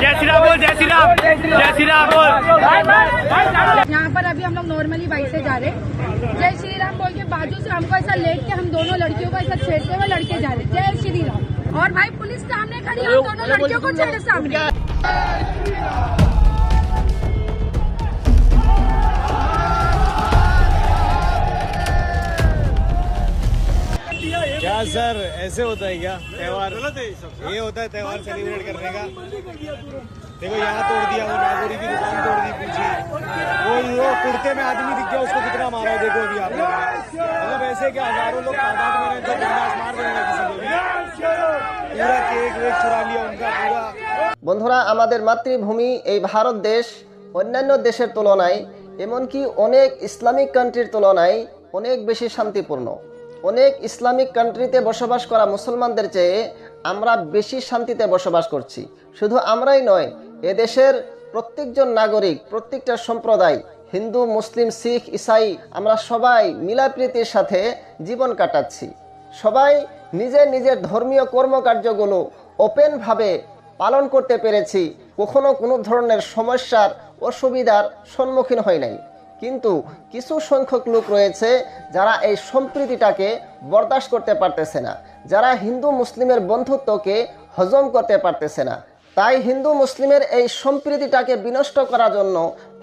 जय श्री राम बोल, जय श्री राम। जय श्री राम बोल। यहाँ पर अभी हम लोग नॉर्मली बाइक से जा रहे जय श्री राम बोल के बाजू से हमको ऐसा लेट के हम दोनों लड़कियों को ऐसा छेड़ते हुए लड़के जा रहे जय श्री राम। और भाई पुलिस सामने खड़ी हम दोनों लड़कियों को छेड़े सामने। क्या सर ऐसे होता है क्या त्योहार ये होता है त्योहार सेलिब्रेट करने का देखो यहाँ तोड़ दिया वो नागोरी की दुकान तोड़ दी पूछी वो वो कुर्ते में आदमी दिख गया उसको कितना मारा देखो अभी आप लोगों ने मतलब ऐसे क्या हजारों लोग तादाद में रहे तो बिंदास मार देंगे किसी को भी पूरा केक वेक चुरा लिया उनका पूरा বন্ধুরা আমাদের মাতৃভূমি এই ভারত দেশ অন্যান্য দেশের তুলনায় এমনকি অনেক ইসলামিক কান্ট্রির তুলনায় অনেক বেশি শান্তিপূর্ণ অনেক ইসলামিক কান্ট্রিতে বসবাস করা মুসলমানদের চেয়ে আমরা বেশি শান্তিতে বসবাস করছি। শুধু আমরাই নয়, এদেশের প্রত্যেকজন নাগরিক, প্রত্যেকটা সম্প্রদায়, হিন্দু, মুসলিম, শিখ, ইসাই, আমরা সবাই মিলাপ্রীতির সাথে জীবন কাটাচ্ছি। সবাই নিজের নিজের ধর্মীয় কর্মকার্যগুলো ওপেনভাবে পালন করতে পেরেছি। কখনো কোনো ধরনের সমস্যার, অসুবিধার সম্মুখীন হয় নাই। কিন্তু কিছু সংখ্যক লোক রয়েছে যারা এই সম্প্রীতিটাকে বরদাস্ত করতে পারতেছে না। যারা হিন্দু মুসলিমের বন্ধুত্বকে হজম করতে পারতেছে না। তাই হিন্দু মুসলিমের এই সম্প্রীতিটাকে বিনষ্ট করার জন্য,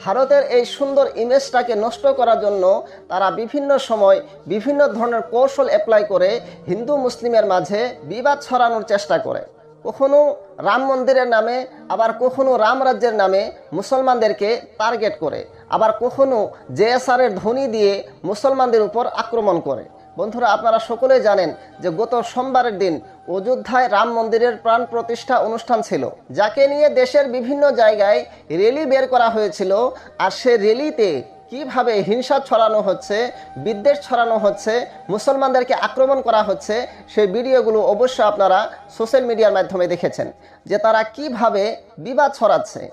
ভারতের এই সুন্দর ইমেজটাকে নষ্ট করার জন্য তারা বিভিন্ন সময় বিভিন্ন ধরনের কৌশল অ্যাপ্লাই করে হিন্দু মুসলিমের মাঝে বিবাদ ছড়ানোর চেষ্টা করে। কখনো রাম মন্দিরের নামে, আবার কখনো রাম রাজ্যের নামে মুসলমানদেরকে টার্গেট করে, আবার কখনো জেএসআরের ধ্বনি দিয়ে মুসলমানদের উপর আক্রমণ করে। বন্ধুরা, আপনারা সকলেই জানেন যে গত সোমবারের দিন অযোধ্যায় রাম মন্দিরের প্রাণ প্রতিষ্ঠা অনুষ্ঠান ছিল, যাকে নিয়ে দেশের বিভিন্ন জায়গায় র্যালি বের করা হয়েছিল, আর সে র্যালিতে কীভাবে হিংসা ছড়ানো হচ্ছে, বিদ্বেষ ছড়ানো হচ্ছে, মুসলমানদেরকে আক্রমণ করা হচ্ছে, সেই ভিডিওগুলো অবশ্যই আপনারা সোশ্যাল মিডিয়ার মাধ্যমে দেখেছেন যে তারা কীভাবে বিবাদ ছড়াচ্ছে।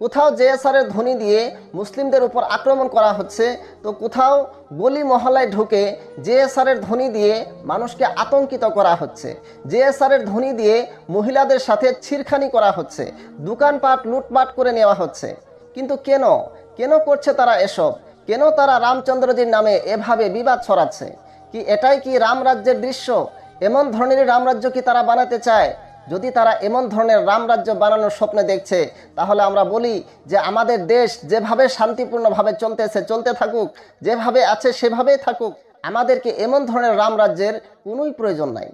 কোথাও জেএসআরের ধ্বনি দিয়ে মুসলিমদের উপর আক্রমণ করা হচ্ছে, তো কোথাও গলি মহলায় ঢুকে জেএসআরের ধ্বনি দিয়ে মানুষকে আতঙ্কিত করা হচ্ছে। জেএসআরের ধ্বনি দিয়ে মহিলাদের সাথে ছিরখানি করা হচ্ছে, দোকানপাট লুটপাট করে নেওয়া হচ্ছে। কিন্তু কেন? কেন করছে তারা এসব? কেন তারা রামচন্দ্রজির নামে এভাবে বিবাদ ছড়াচ্ছে? কি এটাই কি রাম রাজ্যের দৃশ্য? এমন ধরনের রামরাজ্য কি তারা বানাতে চায়? যদি তারা এমন ধরনের রামরাজ্য বানানোর স্বপ্নে দেখছে, তাহলে আমরা বলি যে আমাদের দেশ যেভাবে শান্তিপূর্ণভাবে চলতেছে, চলতে থাকুক, যেভাবে আছে সেভাবেই থাকুক, আমাদেরকে এমন ধরনের রামরাজ্যের কোনোই প্রয়োজন নাই।